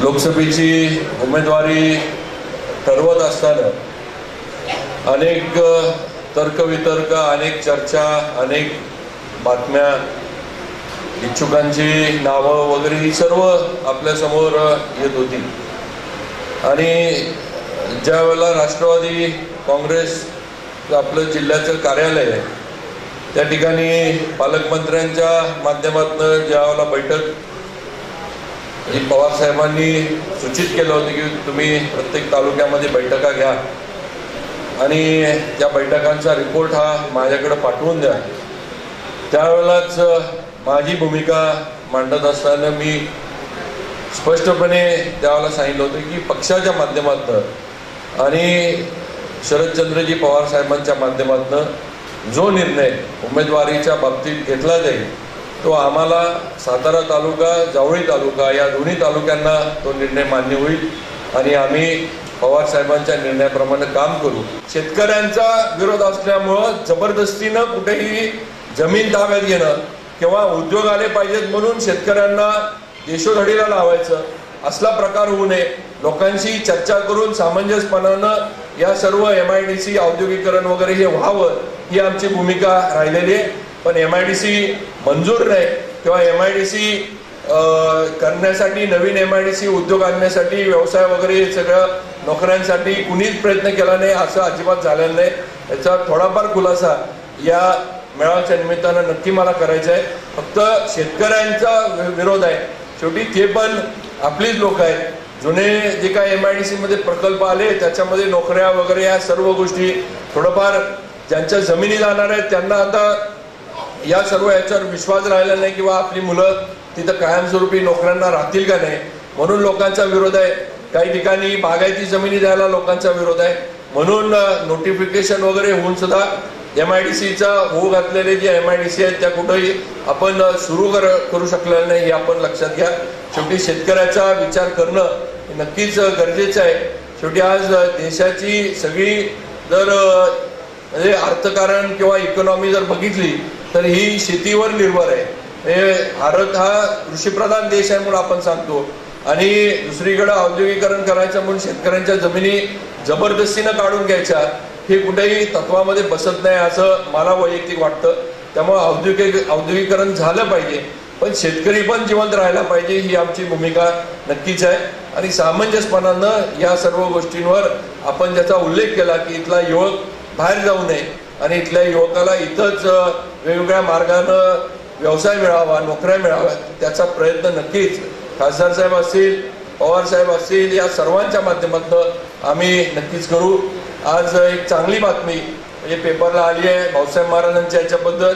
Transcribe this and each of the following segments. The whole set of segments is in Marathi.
लोकसभेची उमेदवारी ठरवत असताना अनेक तर्कवितर्क अनेक चर्चा अनेक बातम्या इच्छुकांची नावं वगैरे ही सर्व आपल्यासमोर येत होती. आणि ज्या वेळेला राष्ट्रवादी काँग्रेस आपलं जिल्ह्याचं कार्यालय आहे त्या ठिकाणी पालकमंत्र्यांच्या माध्यमातून ज्या वेळेला बैठक जी पवार साहेबांनी सूचित केलं होतं की तुम्ही प्रत्येक तालुक्यामध्ये बैठका घ्या. आणि त्या बैठकांचा रिपोर्ट हा माझ्याकडे पाठवून द्या. त्यावेळेलाच माझी भूमिका मांडत असताना मी स्पष्टपणे त्यावेळेला सांगितलं होतं की पक्षाच्या माध्यमातून आणि शरदचंद्रजी पवार साहेबांच्या माध्यमातून जो निर्णय उमेदवारीच्या बाबतीत घेतला जाईल तो आम्हाला सातारा तालुका जावळी तालुका या दोन्ही तालुक्यांना तो निर्णय मान्य होईल आणि आम्ही पवार साहेबांच्या निर्णयाप्रमाणे काम करू. शेतकऱ्यांचा विरोध असल्यामुळं जबरदस्तीनं कुठेही जमीन ताब्यात घेणं किंवा उद्योग आले पाहिजेत म्हणून शेतकऱ्यांना देशोधडीला लावायचं असला प्रकार होऊ नये. लोकांशी चर्चा करून सामंजस्यपणानं या सर्व एम आय डी सी औद्योगिकरण वगैरे हे व्हावं ही आमची भूमिका राहिलेली आहे. पण एम आय डी सी मंजूर नाही किंवा एम आय डी सी करण्यासाठी नवीन एम आय डी सी उद्योग आणण्यासाठी व्यवसाय वगैरे हे सगळं नोकऱ्यांसाठी कुणीच प्रयत्न केला नाही असं अजिबात झालेलं नाही. याचा थोडाफार खुलासा या मेळाव्याच्या निमित्तानं नक्की मला करायचं आहे. फक्त शेतकऱ्यांचा विरोध आहे. शेवटी ते पण आपलीच लोक आहेत. जुने जे काय एम आय डी सी मध्ये प्रकल्प आले त्याच्यामध्ये नोकऱ्या वगैरे या सर्व गोष्टी थोडंफार ज्यांच्या जमिनी जाणार आहेत त्यांना आता या सर्व याच्यावर विश्वास राहिला नाही किंवा आपली मुलं तिथं कायमस्वरूपी नोकऱ्यांना राहतील का नाही? म्हणून लोकांचा विरोध आहे. काही ठिकाणी बागायती जमिनी द्यायला लोकांचा विरोध आहे. म्हणून नोटिफिकेशन वगैरे होऊन सुद्धा एम आय डी सीचा होऊ घातलेले जे एम आय डी सी आहेत त्या कुठंही आपण सुरू कर करू शकलेलं नाही हे आपण लक्षात घ्या. शेवटी शेतकऱ्याचा विचार करणं नक्कीच गरजेचं आहे. शेवटी आज देशाची सगळी जर म्हणजे अर्थकारण किंवा इकॉनॉमी जर बघितली तर ही शेतीवर निर्भर आहे. हे भारत हा कृषीप्रधान देश आहे म्हणून आपण सांगतो. आणि दुसरीकडे औद्योगिकरण करायचं म्हणून शेतकऱ्यांच्या जमिनी जबरदस्तीनं काढून घ्यायच्या हे कुठेही तत्वामध्ये बसत नाही असं मला वैयक्तिक वाटतं. त्यामुळे औद्योगिक औद्योगिकरण झालं पाहिजे. पण शेतकरी पण जिवंत राहायला पाहिजे ही आमची भूमिका नक्कीच आहे. आणि सामंजस्यपणानं या सर्व गोष्टींवर आपण ज्याचा उल्लेख केला की इथला युवक बाहेर जाऊ नये. आणि इथल्या युवकाला इथंच वेगवेगळ्या मार्गानं व्यवसाय मिळावा नोकऱ्या मिळाव्या त्याचा प्रयत्न नक्कीच खासदार साहेब असतील पवार साहेब असतील या सर्वांच्या माध्यमातून आम्ही नक्कीच करू. आज एक चांगली बातमी म्हणजे पेपरला आली आहे भाऊसाहेब महाराजांच्या याच्याबद्दल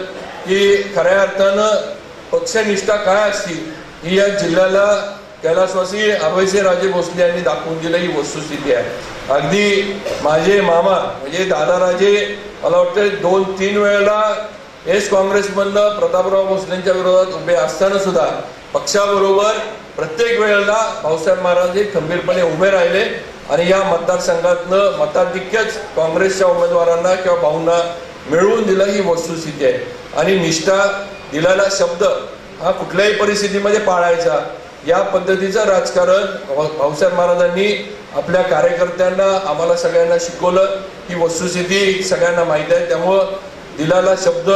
की खऱ्या अर्थानं पक्षनिष्ठा काय असतील ही या जिल्ह्याला कैलासवासी अभयसिंह राजे भोसले यांनी दाखवून दिलं ही वस्तुस्थिती आहे. अगदी माझे मामा म्हणजे दादाराजे मला वाटतं दोन तीन वेळेला एस काँग्रेसमधनं प्रतापराव भोसलेंच्या विरोधात उभे असताना सुद्धा पक्षाबरोबर प्रत्येक वेळेला भाऊसाहेब महाराज हे खंबीरपणे उभे राहिले आणि या मतदारसंघातनं मताधिक्यच काँग्रेसच्या उमेदवारांना किंवा भाऊंना मिळवून दिलं ही वस्तुस्थिती आहे. आणि निष्ठा दिलेला शब्द हा कुठल्याही परिस्थितीमध्ये पाळायचा. या पद्धतीचं राजकारण भाऊसाहेब महाराजांनी आपल्या कार्यकर्त्यांना आम्हाला सगळ्यांना शिकवलं. ही वस्तुस्थिती सगळ्यांना माहीत आहे. त्यामुळं दिलाला शब्द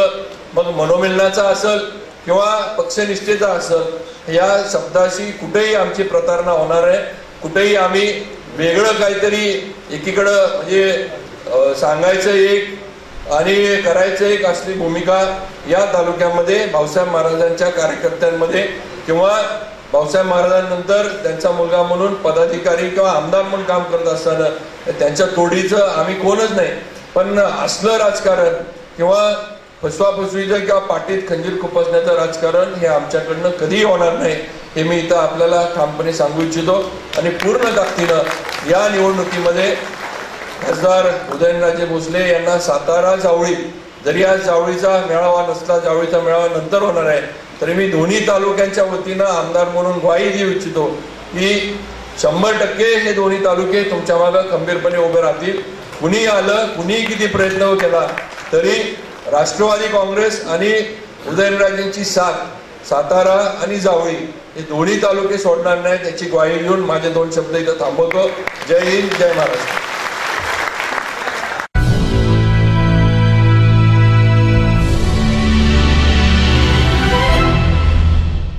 मग मनोमिलनाचा असेल किंवा पक्षनिष्ठेचा असेल या शब्दाशी कुठेही आमची प्रतारणा होणार आहे. कुठेही आम्ही वेगळं काहीतरी एकीकडं म्हणजे सांगायचं एक आणि करायचं एक असली भूमिका या तालुक्यामध्ये भाऊसाहेब महाराजांच्या कार्यकर्त्यांमध्ये किंवा भाऊसाहेब महाराजांनंतर त्यांचा मुलगा म्हणून पदाधिकारी किंवा आमदार म्हणून काम करत असताना त्यांच्या तोडीचं आम्ही कोणच नाही. पण असलं राजकारण किंवा फसवाफसवीचं किंवा पाठीत खंजीर खुपसण्याचं राजकारण हे आमच्याकडनं कधीही होणार नाही हे मी इथं आपल्याला ठामपणे सांगू इच्छितो. आणि पूर्ण ताकदीनं या निवडणुकीमध्ये खासदार उदयनराजे भोसले यांना सातारा जावळी जरी आज जावळीचा मेळावा नसला जावळीचा मेळावा नंतर होणार आहे तरी मी दोन्ही तालुक्यांच्या वतीनं आमदार म्हणून ग्वाही देऊ इच्छितो की शंभर टक्के हे दोन्ही तालुके तुमच्या मागं खंबीरपणे उभे राहतील. कुणी आलं कुणी किती प्रयत्न केला तरी राष्ट्रवादी काँग्रेस आणि उदयनराजेंची साथ सातारा आणि जावळी हे दोन्ही तालुके सोडणार नाही त्याची ग्वाही घेऊन माझे दोन शब्द इथं थांबवतो. जय हिंद जय महाराष्ट्र.